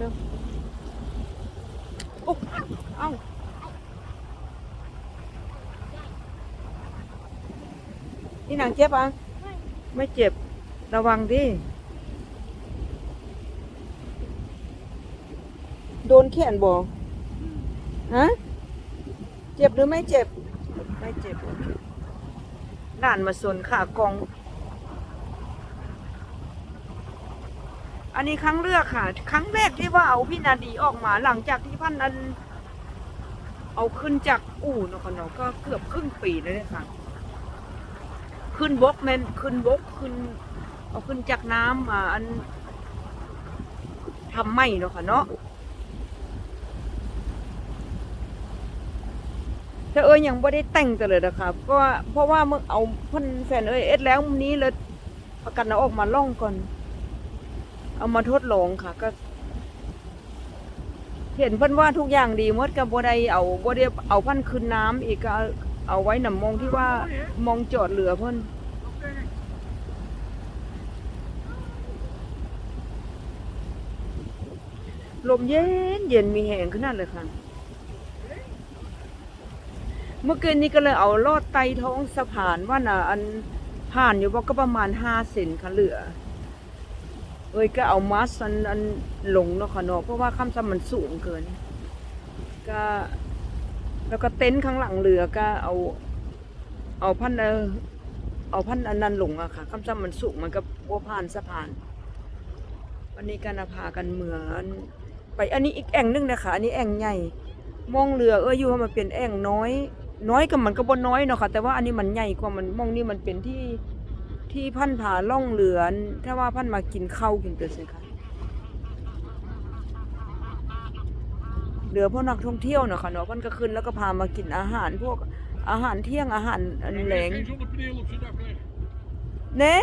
เด้อโอ้เอ้านี่หนังเจ็บอะไม่เจ็บ ระวังดิ โดนแขนบ่ฮะ เจ็บหรือไม่เจ็บ ไม่เจ็บ ด่านมาสนขากอง อันนี้ครั้งเลือกค่ะ ครั้งแรกที่ว่าเอาพี่นาดีออกมาหลังจากที่พันอัน เอาขึ้นจากอู่เนาะคะเนาะก็เกือบครึ่งปีแล้วเนี่ยค่ะ ขึ้นบกแมนขึ้นบกขึ้น เอาขึ้นจากน้ำมาอันทำไม่เนาะค่ะเนาะแต่เอ้ยยังไม่ได้แต่งแต่เลยนะครับเพราะว่าเพราะว่ามึงเอาพ่นแฟนเอ้ยเอ็ดแล้วมนี้เลยประกันเอาออกมาล่องก่อน เอามาทดลองค่ะ ก็ เห็นเพิ่นว่าทุกอย่างดีหมดก็บ่ได้เอาบ่ได้เอาพันขึ้นน้ำอีกก็เอาเอาไว้หนำมองที่ว่ามองจอดเรือเพิ่นลมเย็นเย็นมีแหงขนาดเลยค่ะ เมื่อคืนนี้ก็เลยเอาลอดไตท้องสะพานว่าน่ะอันผ่านอยู่บ่ก็ประมาณห้าเซนค่ะเหลือ เอ้ยก็เอามัสอันอันหลงเนาะค่ะเนาะเพราะว่าคำซ้ำมันสูงเกิน ก็แล้วก็เต็นท์ข้างหลังเรือก็เอา เอาพันเออเอาพันอันนั้นหลงอะค่ะคำซ้ำมันสูงมันก็บัวผ่านสะพาน วันนี้ก็นพากันเหมือนไปอันนี้อีกแอ่งนึงนะคะอันนี้แอ่งใหญ่ มองเรือเอออยู่ว่ามันเป็นแอ่งน้อย น้อยกับมันก็บ่น้อยเนาะค่ะแต่ว่าอันนี้มันใหญ่กว่ามันมองนี่มันเป็นที่ ที่พันผาล่องเรือนถ้าว่าพันมากินข้าวกินเตือสิคะเรือพวกนักท่องเที่ยวเนาะค่ะเนาะพันก็ขึ้นแล้วก็พามากินอาหารพวกอาหารเที่ยงอาหารอันแหลง Geen zonnepaneel op zijn dak leggen. เน่